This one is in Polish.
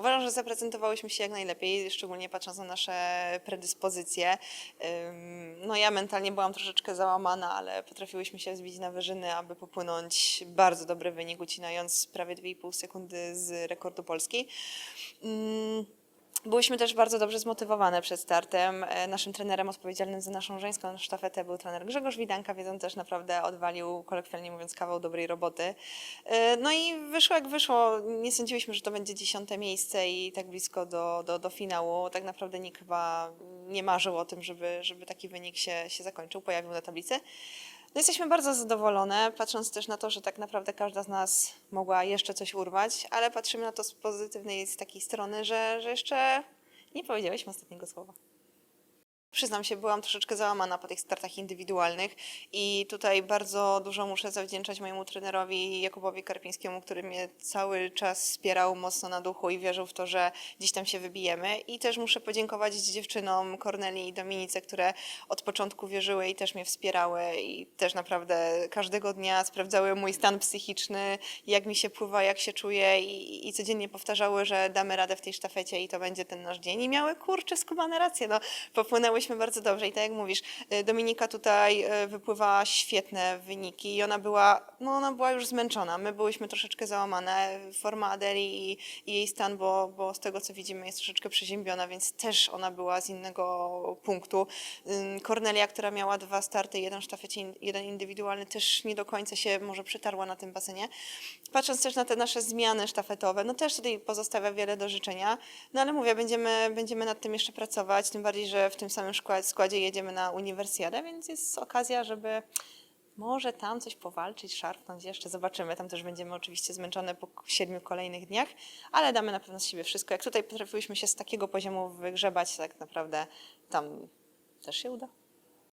Uważam, że zaprezentowałyśmy się jak najlepiej, szczególnie patrząc na nasze predyspozycje. No ja mentalnie byłam troszeczkę załamana, ale potrafiłyśmy się wzbić na wyżyny, aby popłynąć bardzo dobry wynik, ucinając prawie 2,5 sekundy z rekordu Polski. Byłyśmy też bardzo dobrze zmotywowane przed startem. E, Naszym trenerem odpowiedzialnym za naszą żeńską sztafetę był trener Grzegorz Widanka, więc on też naprawdę odwalił, kolokwialnie mówiąc, kawał dobrej roboty. E, No i wyszło jak wyszło. Nie sądziłyśmy, że to będzie dziesiąte miejsce i tak blisko do, do, do finału. Tak naprawdę nikt chyba nie marzył o tym, żeby, żeby taki wynik się, się zakończył, pojawił na tablicy. No jesteśmy bardzo zadowolone, patrząc też na to, że tak naprawdę każda z nas mogła jeszcze coś urwać, ale patrzymy na to z pozytywnej, z takiej strony, że, że jeszcze nie powiedziałyśmy ostatniego słowa. Przyznam się, byłam troszeczkę załamana po tych startach indywidualnych i tutaj bardzo dużo muszę zawdzięczać mojemu trenerowi Jakubowi Karpińskiemu, który mnie cały czas wspierał mocno na duchu i wierzył w to, że gdzieś tam się wybijemy. I też muszę podziękować dziewczynom Korneli i Dominice, które od początku wierzyły i też mnie wspierały i też naprawdę każdego dnia sprawdzały mój stan psychiczny, jak mi się pływa, jak się czuję i, i codziennie powtarzały, że damy radę w tej sztafecie i to będzie ten nasz dzień. I miały kurczę skubane racje, no popłynęłyśmy bardzo dobrze i tak jak mówisz, y, Dominika tutaj y, wypływała świetne wyniki i ona była, no ona była już zmęczona, my byłyśmy troszeczkę załamane, forma Adeli i, i jej stan, bo, bo z tego co widzimy jest troszeczkę przeziębiona, więc też ona była z innego punktu. Kornelia, która miała dwa starty, jeden w jeden indywidualny, też nie do końca się może przetarła na tym basenie. Patrząc też na te nasze zmiany sztafetowe, no też tutaj pozostawia wiele do życzenia, no ale mówię, będziemy, będziemy nad tym jeszcze pracować, tym bardziej, że w tym samym szkła- składzie jedziemy na uniwersjadę, więc jest okazja, żeby może tam coś powalczyć, szarpnąć jeszcze, zobaczymy. Tam też będziemy oczywiście zmęczone po siedmiu kolejnych dniach, ale damy na pewno z siebie wszystko. Jak tutaj potrafiłyśmy się z takiego poziomu wygrzebać, tak naprawdę tam też się uda.